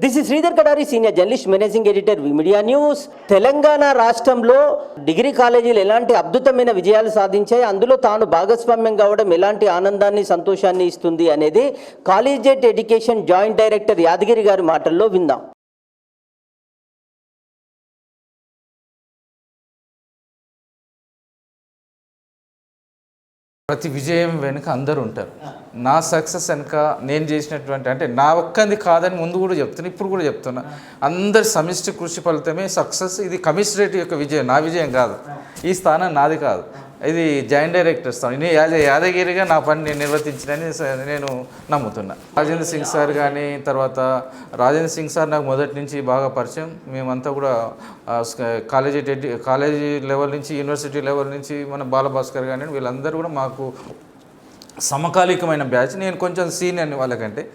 This is Sridhar Kadari senior journalist managing editor media news Telangana రాష్ట్రంలో degree కాలేజీలు ఎలాంటి అద్భుతమైన విజయాలు సాధించాయి? అందులో తాను భాగస్వామ్యం కావడం ఎలాంటి ఆనందాన్ని సంతోషాన్ని ఇస్తుంది అనేది collegiate education joint director Yadagiri గారి మాటల్లో విందాం. ప్రతి విజయం వెనుక అందరూ ఉంటారు. నా సక్సెస్ వెనుక నేను చేసినటువంటి అంటే నా ఒక్కంది కాదని ముందు కూడా చెప్తున్నా ఇప్పుడు కూడా చెప్తున్నా. అందరి సమిష్టి కృషి ఫలితమే సక్సెస్. ఇది కమిషనరేట్ యొక్క విజయం నా విజయం కాదు. ఈ స్థానం నాది కాదు. ఇది జాయింట్ డైరెక్టర్ స్థానం యాద యాదగిరిగా నా పని నేను నిర్వర్తించినని స- నేను నమ్ముతున్నా. రాజేంద్ర సింగ్ సార్ కానీ తర్వాత రాజేంద్ర సింగ్ సార్ నాకు మొదటి నుంచి బాగా పరిచయం. మేమంతా కూడా కాలేజీ కాలేజీ లెవెల్ నుంచి యూనివర్సిటీ లెవెల్ నుంచి మన బాలభాస్కర్ కానీ వీళ్ళందరూ కూడా మాకు సమకాలికమైన బ్యాచ్. నేను కొంచెం సీనియర్ వాళ్ళకంటే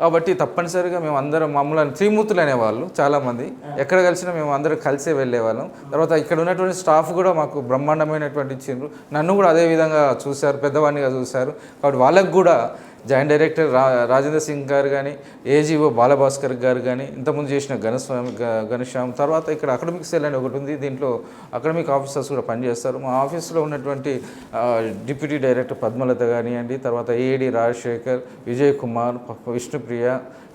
కాబట్టి తప్పనిసరిగా మేము అందరం మమ్మల్ని త్రిమూర్తులు అనేవాళ్ళు చాలామంది. ఎక్కడ కలిసినా మేము అందరం కలిసే వెళ్ళేవాళ్ళం. తర్వాత ఇక్కడ ఉన్నటువంటి స్టాఫ్ కూడా మాకు బ్రహ్మాండమైనటువంటి ఇచ్చిండ్రు. నన్ను కూడా అదే విధంగా చూశారు పెద్దవాడినిగా చూశారు. కాబట్టి వాళ్ళకు కూడా జాయింట్ డైరెక్టర్ రా రాజేంద్ర సింగ్ గారు కానీ ఏజీఓ బాలభాస్కర్ గారు కానీ ఇంతకుముందు చేసిన ఘనస్వామి ఘనశ్యామ్ తర్వాత ఇక్కడ అకాడమిక్ సెల్ అని ఒకటి ఉంది దీంట్లో అకాడమిక్ ఆఫీసర్స్ కూడా పనిచేస్తారు. మా ఆఫీస్లో ఉన్నటువంటి డిప్యూటీ డైరెక్టర్ పద్మలత కానివ్వండి తర్వాత ఏడి రాజశేఖర్ విజయ్ కుమార్ విష్ణుప్రియ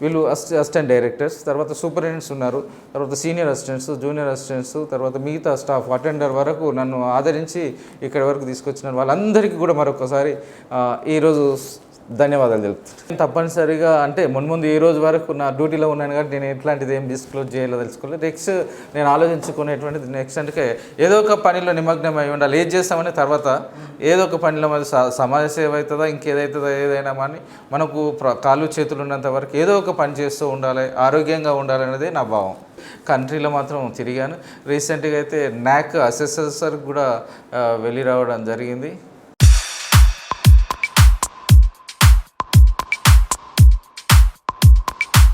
వీళ్ళు అసిస్ట్ అసిస్టెంట్ డైరెక్టర్స్ తర్వాత సూపరింటెండెంట్స్ ఉన్నారు తర్వాత సీనియర్ అసిస్టెంట్స్ జూనియర్ అసిస్టెంట్స్ తర్వాత మిగతా స్టాఫ్ అటెండర్ వరకు నన్ను ఆదరించి ఇక్కడి వరకు తీసుకొచ్చిన వాళ్ళందరికీ కూడా మరొకసారి ఈరోజు ధన్యవాదాలు తెలుపుతాను తప్పనిసరిగా అంటే మున్ముందు ఈ రోజు వరకు నా డ్యూటీలో ఉన్నాను కాబట్టి నేను ఎట్లాంటిది ఏం డిస్క్లోజ్ చేయాలో తెలుసుకోలేదు. నెక్స్ట్ నేను ఆలోచించుకునేటువంటిది నెక్స్ట్ అంటే ఏదో ఒక పనిలో నిమగ్నం అయి ఉండాలి. ఏది చేస్తామని తర్వాత ఏదో ఒక పనిలో మరి స- సమాజ సేవ అవుతుందా ఇంకేదైతుందో ఏదైనా అని మనకు ప్ర- కాళ్ళు చేతులు ఉన్నంత వరకు ఏదో ఒక పని చేస్తూ ఉండాలి ఆరోగ్యంగా ఉండాలనేది నా భావం. కంట్రీలో మాత్రం తిరిగాను. రీసెంట్గా అయితే నాక్ అసెసర్ కూడా వెళ్ళి రావడం జరిగింది.